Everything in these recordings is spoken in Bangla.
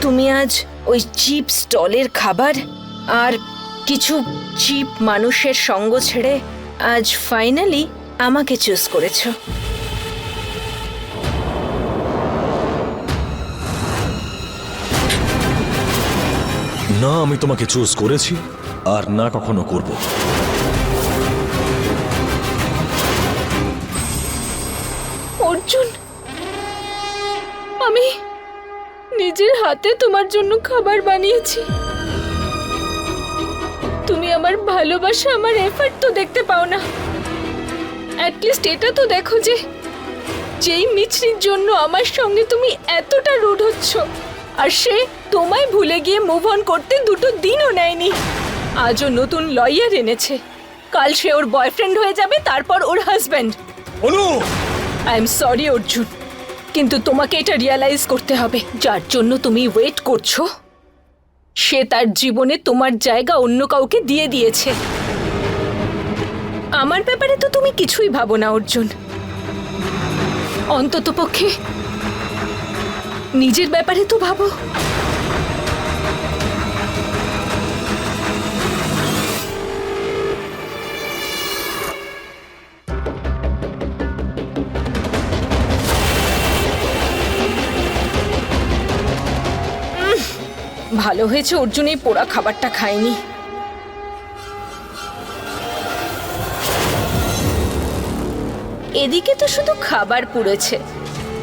তুমি আজ ওই চিপ স্টলের খাবার আর কিছু চিপ মানুষের সঙ্গ ছেড়ে আজ ফাইনালি আমাকে চুজ করেছ। না, আমি তোমাকে চুজ করেছি আর না কখনো করব। নিজের হাতে তোমার জন্য খাবার বানিয়েছি। তুমি আমার ভালোবাসা আমার এফর্ট তো দেখতে পাও না। অ্যাটলিস্ট এটা তো দেখো যে যেই মিছরির জন্য আমার সঙ্গে তুমি এতটা রুড হচ্ছ আর সে তোমায় ভুলে গিয়ে মুভ অন করতে দুটো দিনও নেয়নি। আজও নতুন লয়ার এনেছে। কাল সে ওর বয়ফ্রেন্ড হয়ে যাবে তারপর ওর husband Anu I am sorry Arjun. কিন্তু তোমাকে এটা রিয়ালাইজ করতে হবে। যার জন্য তুমি ওয়েট করছ, সে তার জীবনে তোমার জায়গা অন্য কাউকে দিয়ে দিয়েছে। আমার ব্যাপারে তো তুমি কিছুই ভাবো না, অর্জুন। অন্তত পক্ষে নিজের ব্যাপারে তো ভাবো। ভালো হয়েছে অর্জুন এই পোড়া খাবারটা খায়নি এদিকে তো শুধু খাবার পুড়েছে,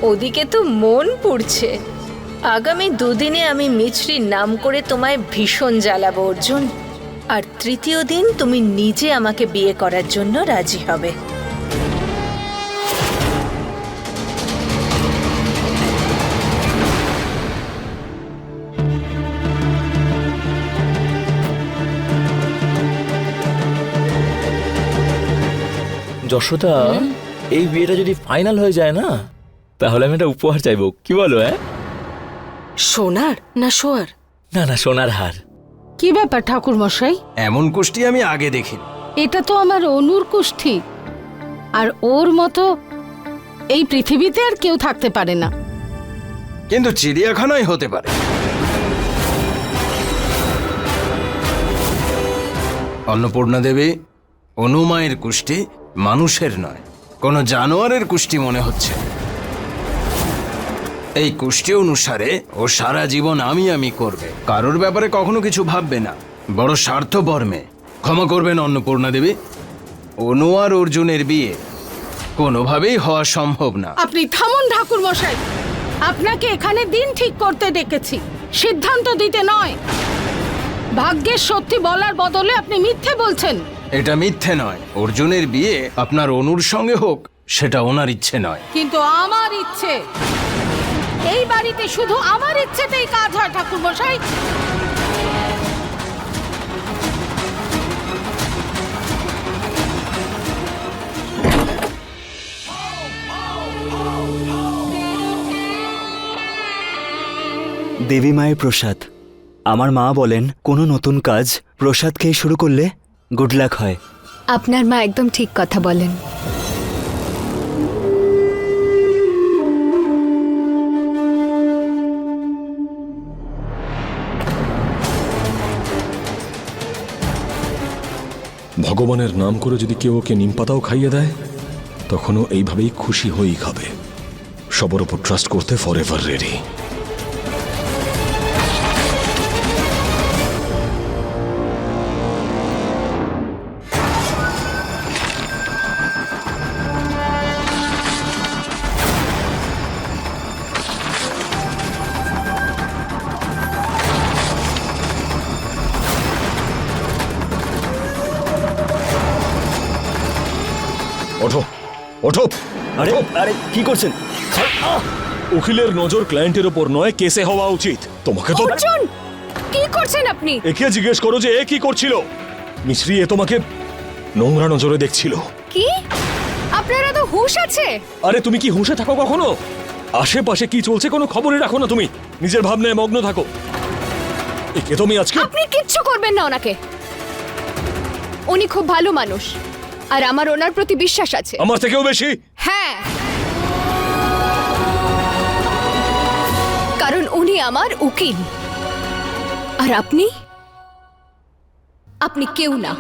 ওদিকে তো মন পুড়ছে। আগামী দুদিনে আমি মিছরির নাম করে তোমায় ভীষণ জ্বালাবো, অর্জুন। আর তৃতীয় দিন তুমি নিজে আমাকে বিয়ে করার জন্য রাজি হবে। যশোদা এই বিয়েটা যদি ফাইনাল হয়ে যায় না তাহলে আমি একটা উপহার চাইব। কি বলো হ্যাঁ? সোনার না সোয়ার? না না সোনার হার। কি ব্যাপার ঠাকুর মশাই এমন কুষ্টি আমি আগে দেখি এটা তো আমার অনুর কুষ্ঠি আর ওর মতো এই পৃথিবীতে আর কেউ থাকতে পারে না। কিন্তু চিড়িয়াখানায় হতে পারে। অন্নপূর্ণা দেবী অনুমায়ের কুষ্টি মানুষের নয়, কোনো জানোয়ারের কুষ্টি মনে হচ্ছে। এই কুষ্টি অনুসারে ও সারা জীবন আমি আমি করবে। কারোর ব্যাপারে কখনো কিছু ভাববে না। বড় স্বার্থ বর্মে ক্ষমা করবেন অন্নপূর্ণা দেবী। অনু আর অর্জুনের বিয়ে কোনোভাবেই হওয়া সম্ভব না। আপনি থামুন ঠাকুর মশাই। আপনাকে এখানে দিন ঠিক করতে ডেকেছি। সিদ্ধান্ত দিতে নয়। ভাগ্যের সত্যি বলার বদলে আপনি মিথ্যে বলছেন। এটা মিথ্যে নয়। অর্জুনের বিয়ে আপনার অনুর সঙ্গে হোক সেটা ওনার ইচ্ছে নয়। কিন্তু আমার ইচ্ছে। এই বাড়িতে শুধু আমার ইচ্ছেতেই কাজ হয় ঠাকুর মশাই দেবী মায়ের প্রসাদ। আমার মা বলেন কোনো নতুন কাজ প্রসাদ খেয়ে শুরু করলে গুড লাক হয়। আপনার মা একদম ঠিক কথা বলেন। ভগবানের নাম করে যদি কেউ ওকে নিম পাতাও খাইয়ে দেয় তখনও এইভাবেই খুশি হয়েই খাবে। সবার উপর ট্রাস্ট করতে ফর এভার রেডি ওঠো। আরে আরে কি করছেন? উকিলের নজর ক্লায়েন্টের ওপর নয় কেসে হওয়া উচিত। তোমাকে তো অর্জুন কি করছেন আপনি? একে জিজ্ঞেস করো যে এ কি করছিল। মিশ্রি এ তোমাকে নোংরা নজরে দেখছিল। কি? আপনারা তো হুশ আছে। আরে তুমি কি হুঁশে থাকো কখনো? আশেপাশে কি চলছে কোনো খবরই রাখো না তুমি। নিজের ভাবনায় মগ্ন থাকো। একে তুমি আজকে আপনি কিচ্ছু করবেন না ওনাকে। উনি খুব ভালো মানুষ। আর আমার ওনার প্রতি বিশ্বাস আছে। আমার থেকেও বেশি? হ্যাঁ। কারণ উনি আমার উকিল। আর আপনি? আপনি কেউ না।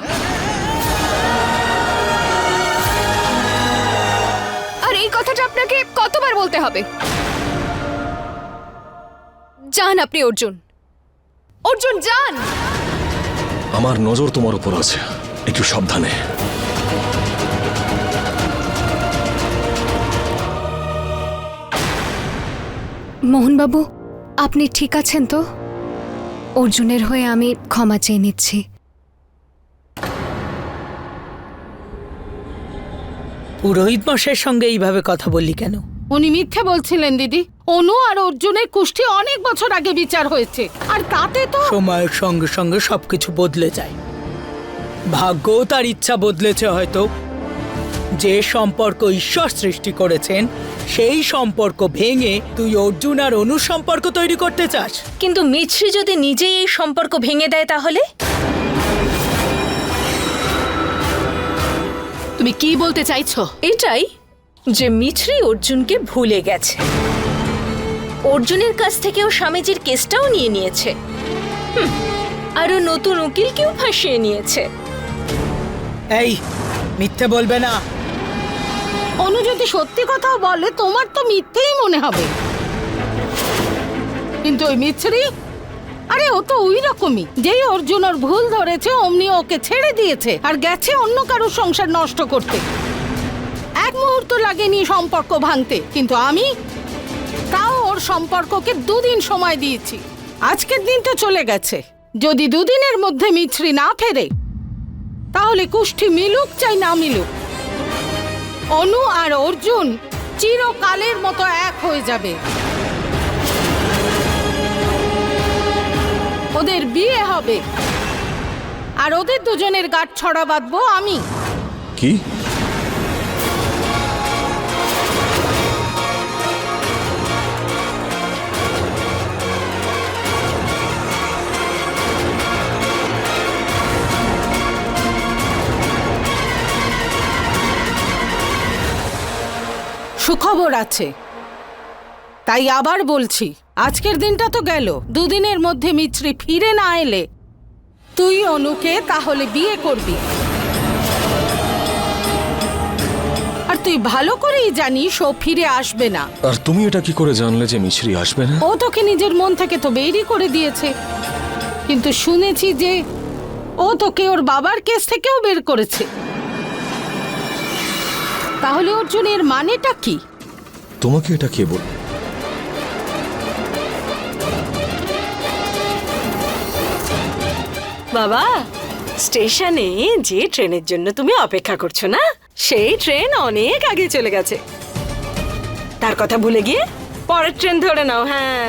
আর এই কথাটা আপনাকে কতবার বলতে হবে? যান আপনি অর্জুন। অর্জুন যান। আমার নজর তোমার উপর আছে। একটু সাবধানে। মোহনবাবু আপনি ঠিক আছেন তো? অর্জুনের হয়ে আমি ক্ষমা চেয়ে নিচ্ছি। পুরোহিত মশাইয়ের সঙ্গে এইভাবে কথা বললি কেন? উনি মিথ্যে বলছিলেন দিদি। অনু আর অর্জুনের কুষ্টি অনেক বছর আগে বিচার হয়েছে। আর তাতে তো সময়ের সঙ্গে সঙ্গে সবকিছু বদলে যায়। ভাগ্যও তার ইচ্ছা বদলেছে হয়তো। যে সম্পর্ক ঈশ্বর সৃষ্টি করেছেন সেই সম্পর্ক ভেঙে তুই অর্জুন আর অনু সম্পর্ক তৈরি করতে চাস। কিন্তু মিছরি যদি নিজেই এই সম্পর্ক ভেঙে দেয় তাহলে? তুমি কি বলতে চাইছো? এটাই যে মিছরি অর্জুনকে ভুলে গেছে। অর্জুনের কাছ থেকেও স্বামীজির কেসটাও নিয়ে নিয়েছে। আরও নতুন উকিলকেও ফাঁসিয়ে নিয়েছে। এই মিথ্যে বলবে না। অনু যদি সত্যি কথাও বলে, তোমার তো মিথ্যেই মনে হবে। কিন্তু ওই মিছরি? আরে, ও তো ওই রকমই। যেই অর্জুন ওর ভুল ধরেছে, অমনি ওকে ছেড়ে দিয়েছে আর গেছে অন্য কারোর সংসার নষ্ট করতে। এক মুহূর্ত লাগেনি সম্পর্ক ভাঙতে, কিন্তু আমি তাও ওর সম্পর্ককে দুদিন সময় দিয়েছি। আজকের দিন তো চলে গেছে। যদি দুদিনের মধ্যে মিছরি না ফেরে, তাহলে কুষ্ঠি মিলুক চাই না মিলুক। অনু আর অর্জুন চিরকালের মতো এক হয়ে যাবে। ওদের বিয়ে হবে। আর ওদের দুজনের গাঁট ছড়া বাঁধবো আমি। কি? সুখবর আছে। তাই আবার বলছি আজকের দিনটা তো গেল। দুদিনের মধ্যে মিছরি ফিরে না এলে তুই অনুকে তাহলে বিয়ে করবি। আর তুই ভালো করেই জানিস ও ফিরে আসবে না। আর তুমি এটা কি করে জানলে যে মিছরি আসবে না? ও তোকে নিজের মন থেকে তো বেরই করে দিয়েছে। কিন্তু শুনেছি যে ও তোকে ওর বাবার কেস থেকেও বের করেছে। তাহলে অর্জুনের মানেটা কি? তোমাকে এটা কে বল বাবা স্টেশনে যে ট্রেনের জন্য তুমি অপেক্ষা করছ না সেই ট্রেন অনেক আগে চলে গেছে। তার কথা ভুলে গিয়ে পরের ট্রেন ধরে নাও হ্যাঁ।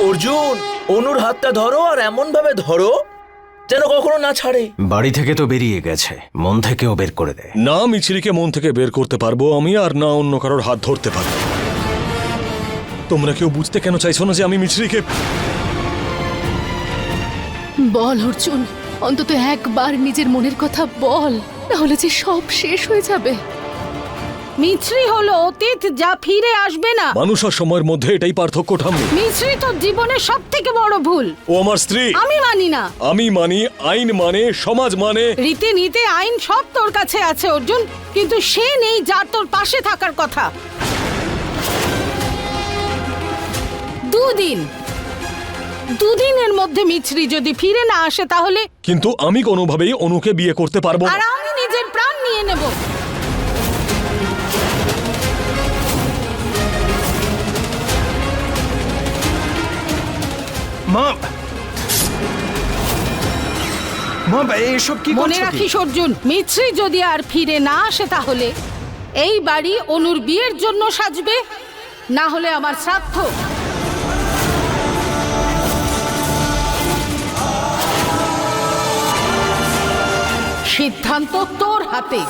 অর্জুন অনুর হাতটা ধরো আর এমন ভাবে ধরো যেন কখনো না ছাড়ে। বাড়ি থেকে তো বেরিয়ে গেছে মন থেকেও বের করে দেয়। না মিছিলিকে মন থেকে বের করতে পারব আমি আর না অন্য কারোর হাত ধরতে পারব। তোমরা কেউ বুঝতে কেন চাইছো না যে আমি মিছরিকে বল অর্জুন অন্তত একবার নিজের মনের কথা বল তাহলে যে সব শেষ হয়ে যাবে। মিছরি হলো অতীত যা ফিরে আসবে না। মানুষ আর সময়ের মধ্যে এটাই পার্থক্য ঠাম্মি। মিছরি তোর জীবনের সব থেকে বড় ভুল। ও আমার স্ত্রী। আমি মানি না। আমি মানি আইন মানে সমাজ মানে। রীতি নীতি আইন সব তোর কাছে আছে অর্জুন কিন্তু সে নেই যার তোর পাশে থাকার কথা। দুদিন। দুদিনের মধ্যে মিছরি যদি ফিরে না আসে তাহলে? কিন্তু আমি কোনোভাবেই অনুকে বিয়ে করতে পারব আর আমি নিজের প্রাণ নিয়ে নেব। মা মা এসব কি মনে রাখিস অর্জুন মিছরি যদি আর ফিরে না আসে তাহলে এই বাড়ি অনুর বিয়ের জন্য সাজবে না হলে আমার শ্রাদ্ধ। সিদ্ধান্ত তোর হাতে।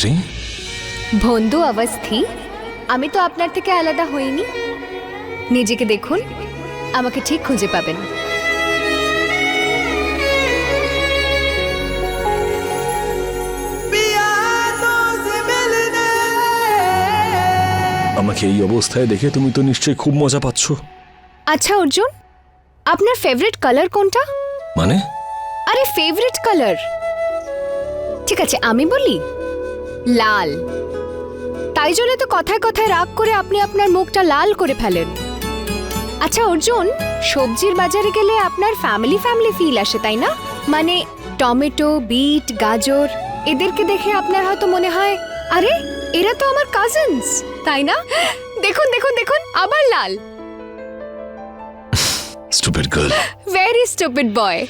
মিছরি বন্ধু অবস্থি আমি তো আপনার থেকে আলাদা হইনি। নিজেকে দেখুন আমাকে ঠিক খুঁজে পাবেন। আমাকে এই অবস্থায় দেখে তুমি তো নিশ্চয়ই খুব মজা পাচ্ছ। আচ্ছা অর্জুন আপনার ফেভারিট কালার কোনটা? মানে? আরে ফেভারিট কালার ঠিক আছে আমি বলি? লাল। তাই জন্য তো কথায় কথায় রাগ করে আপনি আপনার মুখটা লাল করে ফেলেন। আচ্ছা অর্জুন সবজির বাজারে গেলে আপনার ফ্যামিলি ফ্যামিলি ফিল আসে তাই না? মানে টমেটো বিট গাজর এদেরকে দেখে আপনার হয়তো মনে হয় আরে এরা তো আমার কাজিনস তাই না? দেখুন দেখুন দেখুন আবার লাল। Stupid girl very stupid boy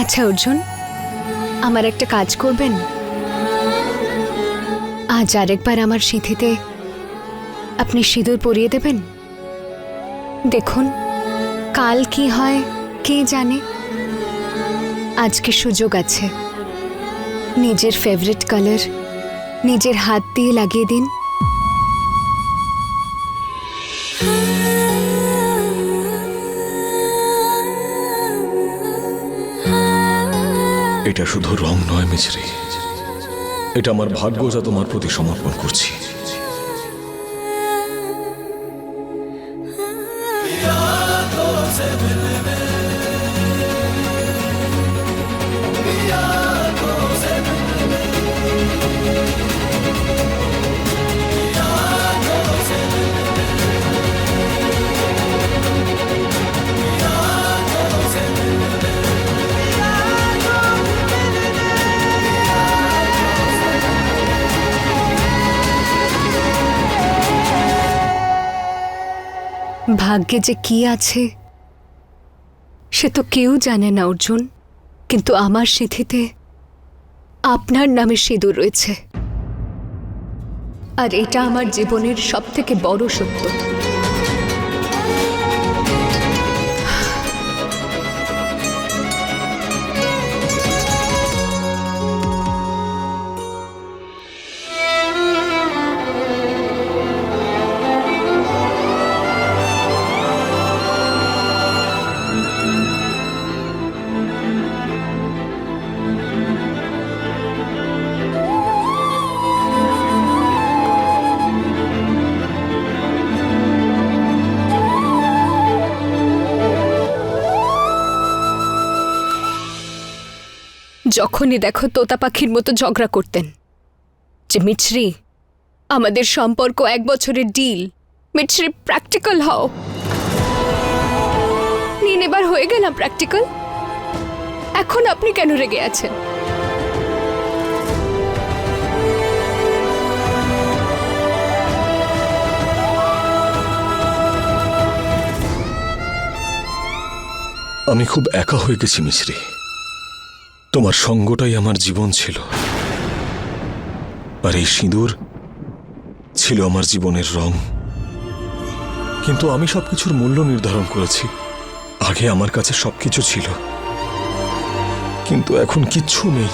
আচ্ছা অর্জুন আমার একটা কাজ করবেন? আজ আরেকবার আমার সিঁথিতে আপনি সিঁদুর পরিয়ে দেবেন? দেখুন, কাল কি হয়, কে জানে? আজকে সুযোগ আছে। নিজের ফেভারিট কালার নিজের হাত দিয়ে লাগিয়ে দিন। এটা শুধু রং নয় মিছরি। এটা আমার ভাগ্য যা তোমার প্রতি সমর্পণ করছি। ভাগ্যে যে কি আছে, সে তো কেউ জানে না, অর্জুন। কিন্তু আমার সিঁথিতে আপনার নামে সিঁদুর রয়েছে। আর এটা আমার জীবনের সবথেকে বড় সত্য। যখনই দেখো তোতা পাখির মতো ঝগড়া করতেন। যে মিছরি, আমাদের সম্পর্ক এক বছরের ডিল মিছরি প্র্যাকটিক্যাল হও। নিন, এবার হয়ে গেলাম প্র্যাকটিক্যাল এখন আপনি কেন রেগে আছেন? আমি খুব একা হয়ে গেছি, মিছরি। তোমার সঙ্গটাই আমার জীবন ছিল। আর এই সিঁদুর ছিল আমার জীবনের রং। কিন্তু আমি সবকিছুর মূল্য নির্ধারণ করেছি। আগে আমার কাছে সবকিছু ছিল। কিন্তু এখন কিচ্ছু নেই।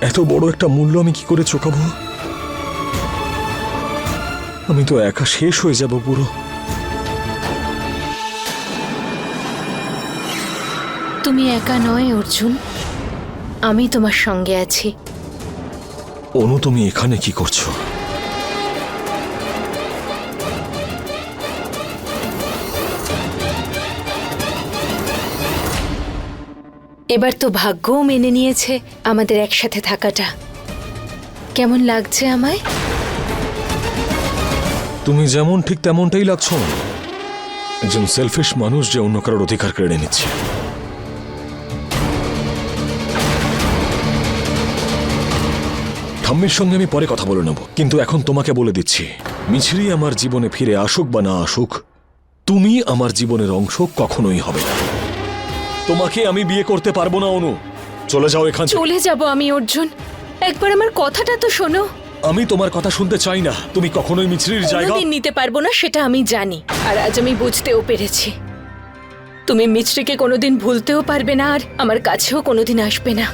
এত বড় একটা মূল্য আমি কি করে চোখাবো আমি তো একা শেষ হয়ে যাব পুরো। তুমি একা নয় অর্জুন। আমি তোমার সঙ্গে আছি। অনু তুমি এখানে কি করছ? এবার তো ভাগ্যও মেনে নিয়েছে আমাদের একসাথে থাকাটা। কেমন লাগছে আমায়? তুমি যেমন ঠিক তেমনটাই লাগছো একজন সেলফিশ মানুষ যে অন্য কারোর অধিকার কেড়ে নিচ্ছে। ঠাম্মির সঙ্গে আমি পরে কথা বলে নেব। কিন্তু এখন তোমাকে বলে দিচ্ছি মিছরি আমার জীবনে ফিরে আসুক বা না আসুক তুমি আমার জীবনের অংশ কখনোই হবে না। তোমাকে আমি বিয়ে করতে পারব না অনু। চলে যাও এখান চলে যাব আমি অর্জুন। একবার আমার কথাটা তো শোনো। আমি তোমার কথা শুনতে চাই না। তুমি কখনোই মিছরির জায়গা কোনোদিন নিতে পারব না সেটা আমি জানি। আর আজ আমি বুঝতেও পেরেছি। তুমি মিছরিকে কোনোদিন ভুলতেও পারবে না আর আমার কাছেও কোনোদিন আসবে না।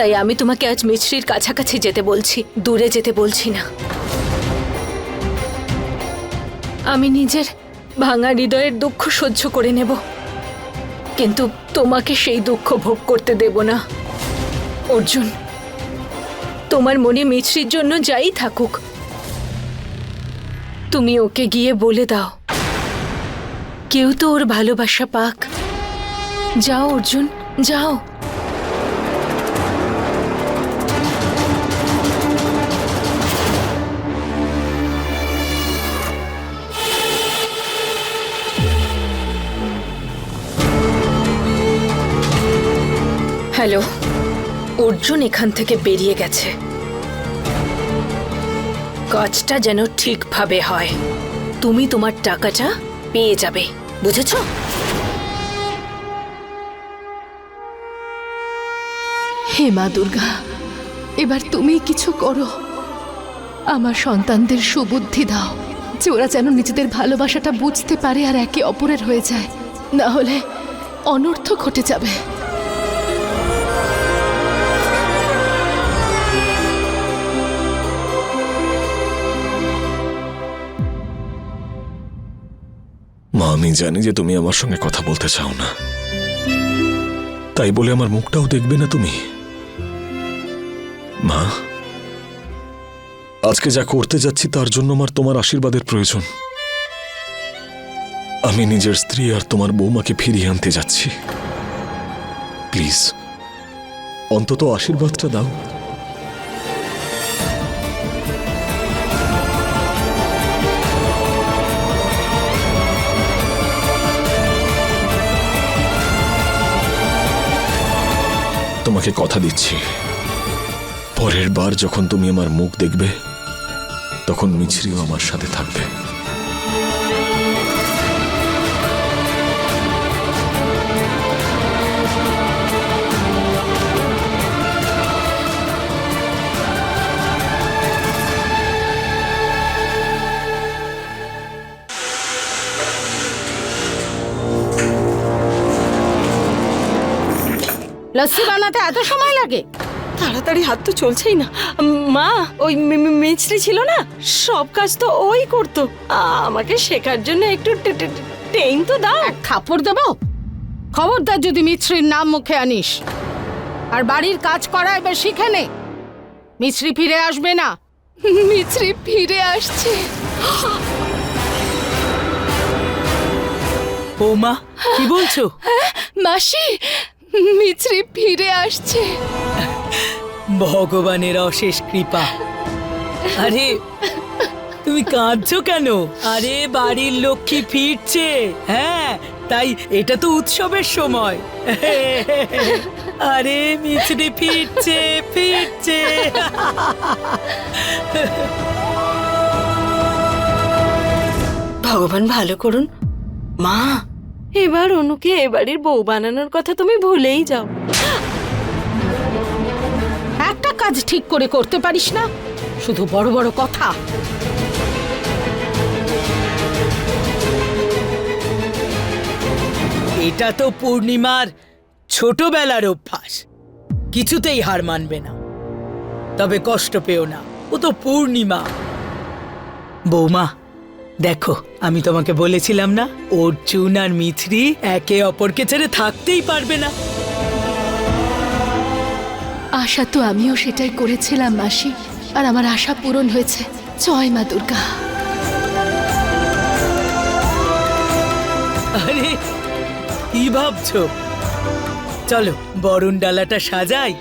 তাই আমি তোমাকে আজ মিছরির কাছাকাছি যেতে বলছি, দূরে যেতে বলছি না। আমি নিজের ভাঙা হৃদয়ের দুঃখ সহ্য করে নেব, কিন্তু তোমাকে সেই দুঃখ ভোগ করতে দেব না। অর্জুন, তোমার মনে মিছরির জন্য যাই থাকুক, তুমি ওকে গিয়ে বলে দাও। কেউ তো ওর ভালোবাসা পাক। যাও অর্জুন, যাও। হ্যালো, অর্জুন এখান থেকে বেরিয়ে গেছে। কাজটা যেন ঠিকভাবে হয়। তুমি তোমার টাকাটা পেয়ে যাবে, বুঝেছ? হে মা দুর্গা, এবার তুমি কিছু করো। আমার সন্তানদের সুবুদ্ধি দাও, যে ওরা যেন নিজেদের ভালোবাসাটা বুঝতে পারে আর একে অপরের হয়ে যায়। না হলে অনর্থ ঘটে যাবে। আমি জানি যে তুমি আমার সঙ্গে কথা বলতে চাও না। তাই বলে আমার মুখটাও দেখবে না তুমি। মা, আজকে যা করতে যাচ্ছি তার জন্য আমার তোমার আশীর্বাদের প্রয়োজন। আমি নিজের স্ত্রী আর তোমার বৌমাকে ফিরিয়ে আনতে যাচ্ছি। প্লিজ, অন্তত আশীর্বাদটা দাও। তোমাকে কথা দিচ্ছি। পরের বার যখন তুমি আমার মুখ দেখবে, তখন মিছরিও আমার সাথে থাকবে। এত সময় লাগে? তাড়াতাড়ি হাত তো চলছেই না। মা ওই মি- মি- মিছরি ছিল না? সব কাজ তো ওই করতো। আমাকে শেখার জন্য একটু টে- টে- টে- তো দাও। খাপড় দেবো? খবরদার যদি মিছরির নাম মুখে আনিস। আর বাড়ির কাজ করা এবার শিখে নে। মিছরি ফিরে আসবে না। মিছরি ফিরে আসছে। বৌমা কি বলছো? মাসি মিছরি ফিরে আসছে। ভগবানের অশেষ কৃপা। আরে তুমি কাঁদছো কেন? আরে বাড়ির লক্ষ্মী ফিরছে। হ্যাঁ তাই এটা তো উৎসবের সময়। আরে মিছরি ফিরছে ফিরছে। ভগবান ভালো করুন। মা এবার অনুকে এ বাড়ির বউ বানানোর কথা তুমি ভুলেই যাও। একটা কাজ ঠিক করে করতে পারিস না শুধু বড় বড় কথা। এটা তো পূর্ণিমার ছোটবেলার অভ্যাস। কিছুতেই হার মানবে না। তবে কষ্ট পেও না। ও তো পূর্ণিমা। বৌমা দেখো আমি তোমাকে বলেছিলাম না অর্জুন আর মিছরি একে অপরকে ছেড়ে থাকতেই পারবে না। আশা তো আমিও সেটাই করেছিলাম মাসি। আর আমার আশা পূরণ হয়েছে। জয় মা দুর্গা। আরে কি ভাবছ? চলো বরুণ ডালাটা সাজাই।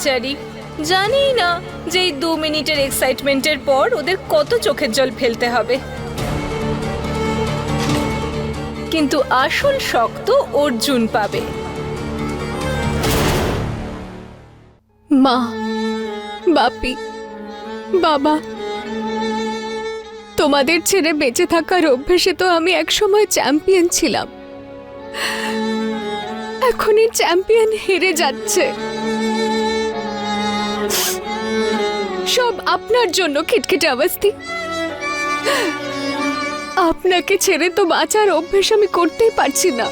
বেচারি। জানি না যে এই দু মিনিটের এক্সাইটমেন্টের পর ওদের কত চোখের জল ফেলতে হবে। কিন্তু আসল শক্ত অর্জুন পাবে। মা, বাপি, বাবা, তোমাদের ছেড়ে বেঁচে থাকার অভ্যেসে তো আমি একসময় চ্যাম্পিয়ন ছিলাম। এখন এই চ্যাম্পিয়ন হেরে যাচ্ছে। আপনার জন্য খিটখিটে অবস্থি। আপনাকে ছেড়ে তো বাঁচার অভ্যেস আমি করতেই পারছি না।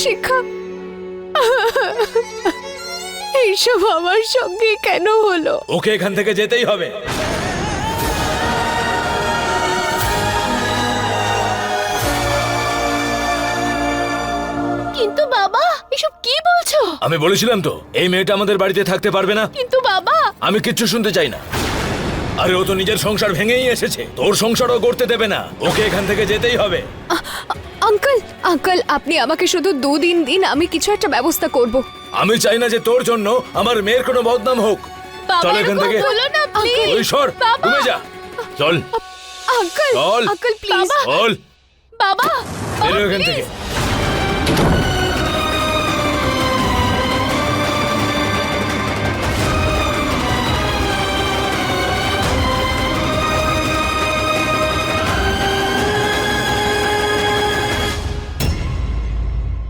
শিখা, এইসব আমার সঙ্গে কেন হলো? ওকে এখান থেকে যেতেই হবে। বলছো? আমি বলেছিলাম তো এই মেয়েটা আমাদের বাড়িতে থাকতে পারবে না। কিন্তু বাবা! আমি কিচ্ছু শুনতে চাই না। আরে ও তো নিজের সংসার ভেঙেই এসেছে। তোর সংসারও করতে দেবে না। ওকে এখান থেকে যেতেই হবে। আঙ্কেল আঙ্কেল আপনি আমাকে শুধু দুদিন দিন আমি কিছু একটা ব্যবস্থা করব। আমি চাই না যে তোর জন্য আমার মেয়ের কোনো বদনাম হোক। চল এখান থেকে। ওই সর ঘুমে যা। চল। আঙ্কেল! চল। আঙ্কেল প্লিজ চল। বাবা! বেরো এখান থেকে।